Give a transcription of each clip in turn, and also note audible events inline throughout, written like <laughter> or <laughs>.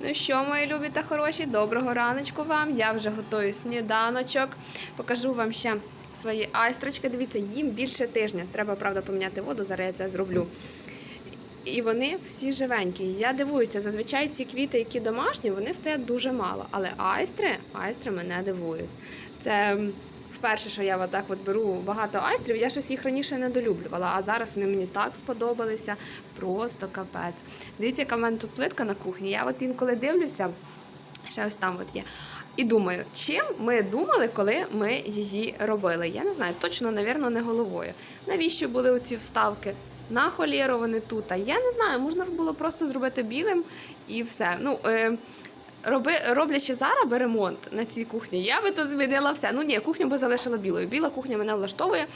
Ну що, мої любі та хороші, доброго раночку вам. Я вже готую сніданочок. Покажу вам ще свої айстрочки. Дивіться, їм більше тижня. Треба, правда, поміняти воду, зараз я це зроблю. І вони всі живенькі. Я дивуюся, зазвичай ці квіти, які домашні, вони стоять дуже мало. Але айстри, айстри мене дивують. Це вперше, що я отак от беру багато айстрів. Я щось їх раніше недолюблювала, а зараз вони мені так сподобалися. Просто капець. Дивіться, яка в мене тут плитка на кухні. Я от інколи дивлюся, ще ось там от є. І думаю, чим ми думали, коли ми її робили. Я не знаю, точно, навірно, не головою. Навіщо були оці вставки? На холєру вони тут. Я не знаю, можна ж було просто зробити білим і все. Ну, е, роби, роблячи зараз ремонт на цій кухні, я би тут змінила все. Ну ні, кухню би залишила білою. Біла кухня мене влаштовує.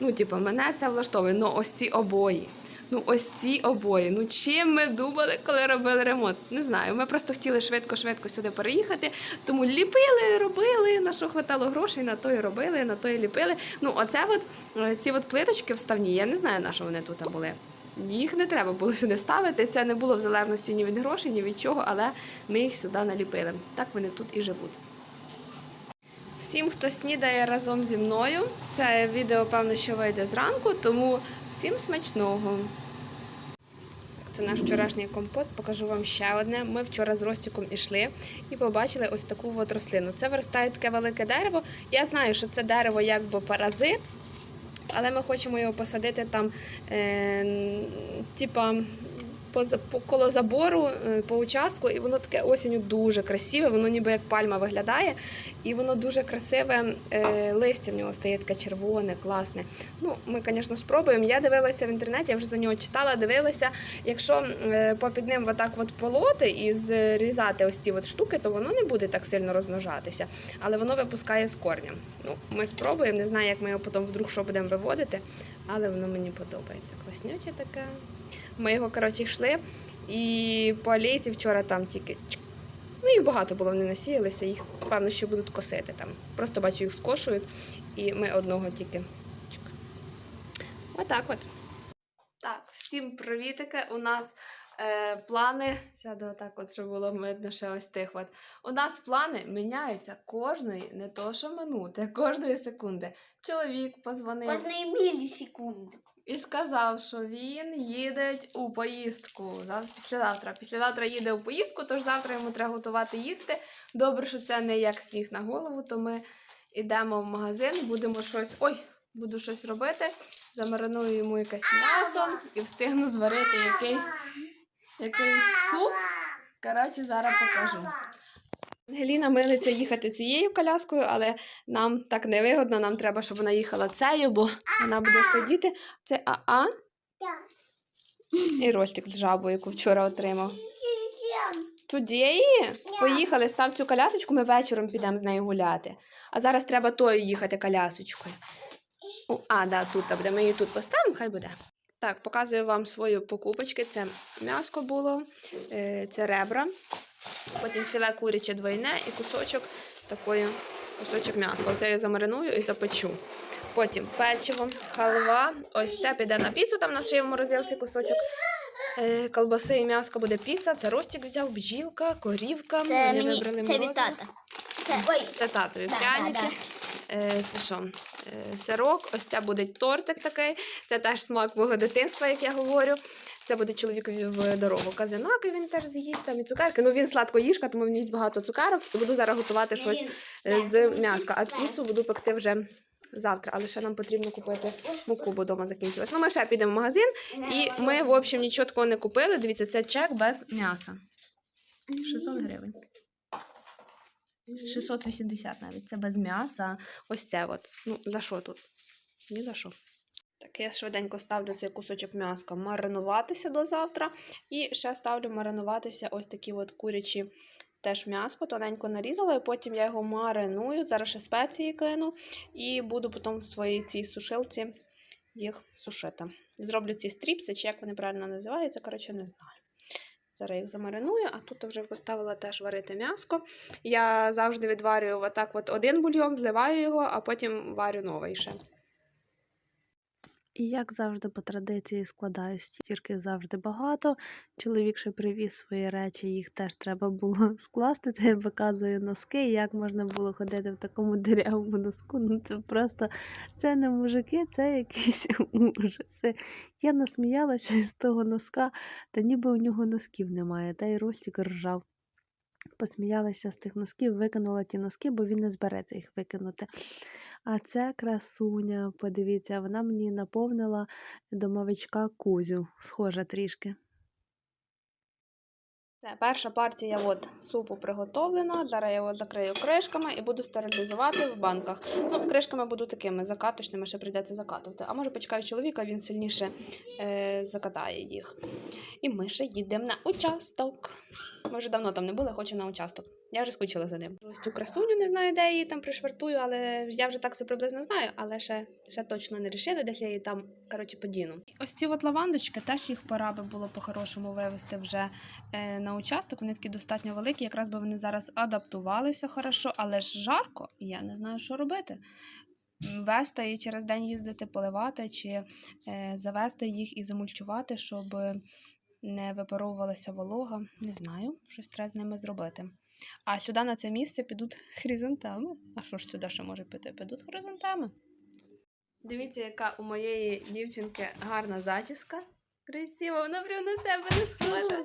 Ну, типу, мене це влаштовує. Ну, ось ці обої. Ну, ось ці обої. Ну чим ми думали, коли робили ремонт? Не знаю. Ми просто хотіли швидко-швидко сюди переїхати. Тому ліпили, робили, на що хватало грошей, на то і робили, на то і ліпили. Ну, оце от е, ці от плиточки вставні, я не знаю, на що вони тут були. Їх не треба було сюди ставити. Це не було в залежності ні від грошей, ні від чого, але ми їх сюди наліпили. Так вони тут і живуть. Всім, хто снідає разом зі мною, це відео, певно, що вийде зранку, тому всім смачного. Це наш вчорашній компот. Покажу вам ще одне. Ми вчора з Ростіком ішли і побачили ось таку от рослину. Це виростає таке велике дерево. Я знаю, що це дерево якби паразит, але ми хочемо його посадити там, е, типа. По, за- по- коло забору е, по участку, і воно таке осінню дуже красиве, воно ніби як пальма виглядає, і воно дуже красиве, е, листя в нього стає таке червоне, класне. Ну, ми, звісно, спробуємо. Я дивилася в інтернеті, я вже за нього читала, дивилася. Якщо е, попід ним отак от полоти і зрізати ось ці от штуки, то воно не буде так сильно розмножатися, але воно випускає з корнем. Ну, ми спробуємо, не знаю, як ми його потім вдруг що будемо виводити, але воно мені подобається. Класнюче таке. Ми його, коротше, йшли, і по алейці вчора там тільки. Ну, їх багато було, вони насіялися, їх, певно, що будуть косити там. Просто бачу, їх скошують, і ми одного тільки. Отак от. Так, всім привітики. У нас е, плани. Сяду отак, от, щоб було видно ще ось тих. От. У нас плани міняються кожної, не то що минути, кожної секунди. Чоловік позвонив Кожної мілісекунди. І сказав, що він їде у поїздку. Зав... Післязавтра. Післязавтра їде у поїздку, тож завтра йому треба готувати їсти. Добре, що це не як сніг на голову, то ми йдемо в магазин, будемо щось. Ой, буду щось робити. Замариную йому якесь м'ясо і встигну зварити якийсь, якийсь суп. Коротше, зараз покажу. Ангеліна милиться їхати цією коляскою, але нам так невигодно. Нам треба, щоб вона їхала цією, бо вона буде сидіти. Це АА і Ростик з жабою, яку вчора отримав. Чудєї? Поїхали, став цю колясочку, ми вечором підемо з нею гуляти. А зараз треба тою їхати колясочкою. О, А, да, тут буде. Ми її тут поставимо, хай буде. Так, показую вам свої покупочки. Це м'яско було, е, це ребра, потім філе куряче двойне і кусочок такої, кусочок м'яса. Оце я замариную і запечу. Потім печиво, халва. Ось це піде на піцу, там в нас ще в морозилці кусочок. Е, колбаси і м'яско буде піца. Це Ростік взяв, бджілка, корівка. Це Вони мені вибрали це від морозиво. тата. Це ой, Це татові Да, пряники. да, Е, Це що? Е, Сирок, ось це буде тортик такий. Це теж смак мого дитинства, як я говорю. Це буде чоловікові в дорогу. Казинаки він теж з'їсть, там і цукерки. Ну він сладкоїжка, тому він їсть багато цукерок. І буду зараз готувати щось е, з м'яска. А піцу буду пекти вже завтра. Але ще нам потрібно купити муку, бо вдома закінчилась. Ну, ми ще підемо в магазин. І ми, в общем, нічого такого не купили. Дивіться, це чек без м'яса. 600 гривень. 680 навіть. Це без м'яса. Ось це от. Ну, за що тут? Ні за що. Я швиденько ставлю цей кусочок м'яска маринуватися до завтра. І ще ставлю маринуватися ось такі от курячі теж м'яско, тоненько нарізала, і потім я його мариную, зараз ще спеції кину, і буду потім в своїй цій сушилці їх сушити. Зроблю ці стріпси, чи як вони правильно називаються, коротше, не знаю. Зараз їх замариную, а тут вже поставила теж варити м'яско. Я завжди відварюю отак от один бульйон, зливаю його, а потім варю новий ще. І як завжди по традиції складаю стірки завжди багато. Чоловік ще привіз свої речі, їх теж треба було <laughs> скласти. Це я показую носки. Як можна було ходити в такому дирявому носку? Ну це просто це не мужики, це якісь <laughs> ужаси. Я насміялася з того носка, та ніби у нього носків немає, та й Ростік ржав. Посміялася з тих носків, викинула ті носки, бо він не збереться їх викинути. А це красуня, подивіться, вона мені наповнила домовичка Кузю, схожа трішки. Це перша партія от, супу приготовлена. Зараз я його закрию кришками і буду стерилізувати в банках. Ну, кришками буду такими закаточними, ще прийдеться закатувати. А може почекаю чоловіка, він сильніше е, закатає їх. І ми ще їдемо на участок. Ми вже давно там не були, хочу на участок. Я вже скучила за ним. Ось цю красуню не знаю, де її там пришвартую, але я вже так все приблизно знаю, але ще, ще точно не рішили, десь я її там коротше подіну. Ось ці от лавандочки, теж їх пора би було по-хорошому вивезти вже е, на участок. Вони такі достатньо великі, якраз би вони зараз адаптувалися хорошо, але ж жарко, і я не знаю, що робити. Вести і через день їздити поливати, чи е, завести їх і замульчувати, щоб не випаровувалася волога. Не знаю, щось треба з ними зробити. А сюди на це місце підуть хризантеми. А що ж сюди ще може піти? Підуть хризантеми. Дивіться, яка у моєї дівчинки гарна зачіска. Красива, вона прям на себе не схожа.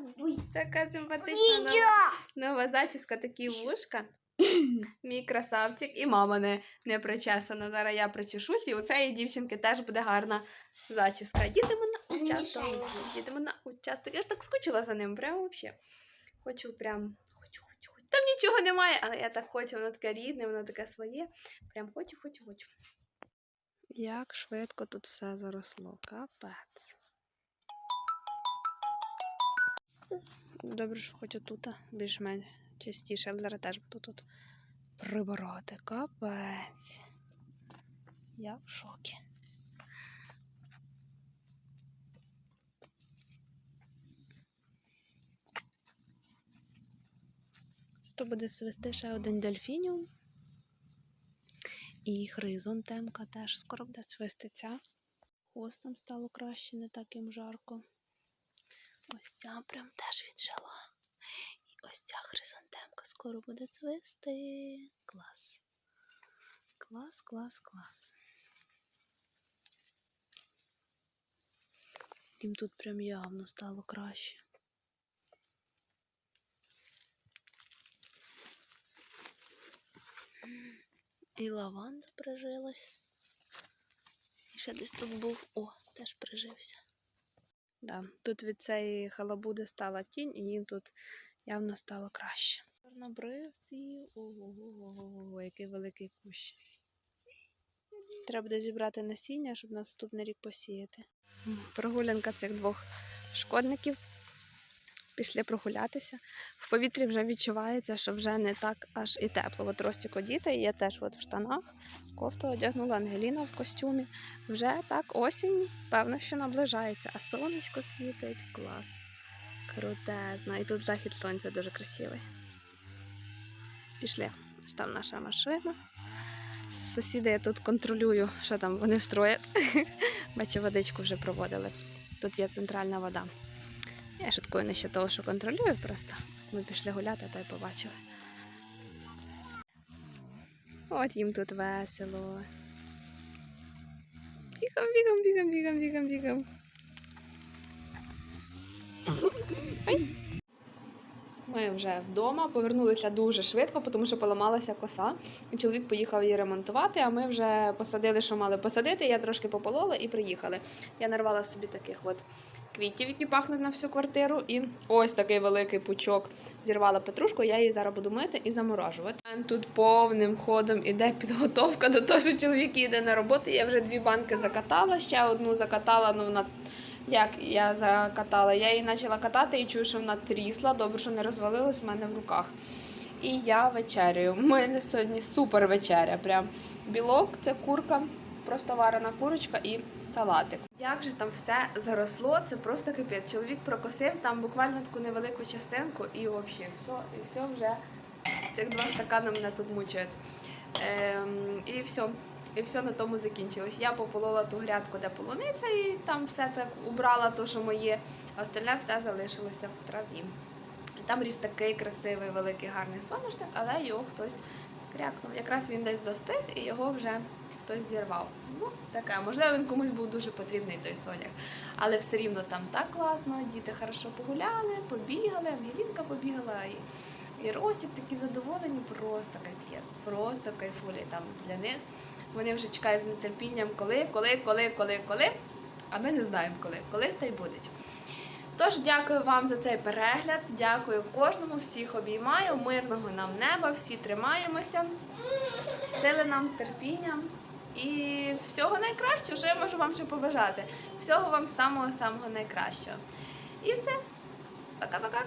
Така симпатична нова, нова зачіска, такі вушка. Мій красавчик, і мама не, не причесана. Зараз я причешусь, і у цієї дівчинки теж буде гарна зачіска. Їдемо на участок. Їдемо на участок. Я ж так скучила за ним, прям взагалі. Хочу прям. Там нічого немає, але я так хочу, воно таке рідне, воно таке своє. Прям хочу, хочу, хочу. Як швидко тут все заросло. Капець. Добре, що хоч тут більш-менш частіше, але зараз теж буду тут прибирати. Капець. Я в шокі. Це буде свисти ще один дельфініум. І хризонтемка теж скоро буде цвиститься. Хвостом стало краще, не так їм жарко. Ось ця прям теж віджила. І ось ця хризантемка скоро буде цвисти. Клас. Клас, клас, клас. Їм тут прям явно стало краще. І лаванда прижилась. І ще десь тут був. О, теж прижився. Да, тут від цієї халабуди стала тінь, і їм тут явно стало краще. Чорнобривці. Ого, який великий кущ. Треба буде зібрати насіння, щоб наступний рік посіяти. Прогулянка цих двох шкодників. Пішли прогулятися. В повітрі вже відчувається, що вже не так аж і тепло. От Ростік одіти, і я теж от в штанах. Кофту одягнула Ангеліна в костюмі. Вже так осінь, певно, що наближається, а сонечко світить. Клас. Крутезно. І тут захід сонця дуже красивий. Пішли. Ось там наша машина. Сусіди я тут контролюю, що там вони строять. <laughs> Бачу, водичку вже проводили. Тут є центральна вода. Я шуткую не що того, що контролюю, просто ми пішли гуляти та й побачили. От їм тут весело. Бігом, бігом, бігом, бігом, бігом, бігом. Ми вже вдома повернулися дуже швидко, тому що поламалася коса. І чоловік поїхав її ремонтувати, а ми вже посадили, що мали посадити. Я трошки пополола і приїхали. Я нарвала собі таких от квітів, які пахнуть на всю квартиру. І ось такий великий пучок. Зірвала петрушку, я її зараз буду мити і заморожувати. Тут повним ходом іде підготовка до того, що чоловік їде на роботу. Я вже дві банки закатала, ще одну закатала, ну вона. Як я закатала, я її почала катати і чую, що вона трісла. Добре, що не розвалилась в мене в руках. І я вечерюю. У мене сьогодні супер вечеря. Прям білок, це курка, просто варена курочка і салатик. Як же там все заросло, це просто капець. Чоловік прокосив там буквально таку невелику частинку, і взагалі все, і все вже цих два стакани мене тут мучають. Ем, і все. і все на тому закінчилось. Я пополола ту грядку, де полуниця, і там все так убрала, то, що моє, а остальне все залишилося в траві. Там ріс такий красивий, великий, гарний соняшник, але його хтось крякнув. Якраз він десь достиг і його вже хтось зірвав. Ну, таке, можливо, він комусь був дуже потрібний той соняк. Але все рівно там так класно, діти хорошо погуляли, побігали, Ангелінка побігала і. І Росік такі задоволені, просто капець, просто кайфулі там для них. Вони вже чекають з нетерпінням, коли, коли, коли, коли, коли. А ми не знаємо коли. Колись та й будуть. Тож дякую вам за цей перегляд. Дякую кожному, всіх обіймаю. Мирного нам неба, всі тримаємося. Сили нам, терпіння. І всього найкращого, що я можу вам ще побажати. Всього вам самого-самого найкращого. І все. Пока-пока.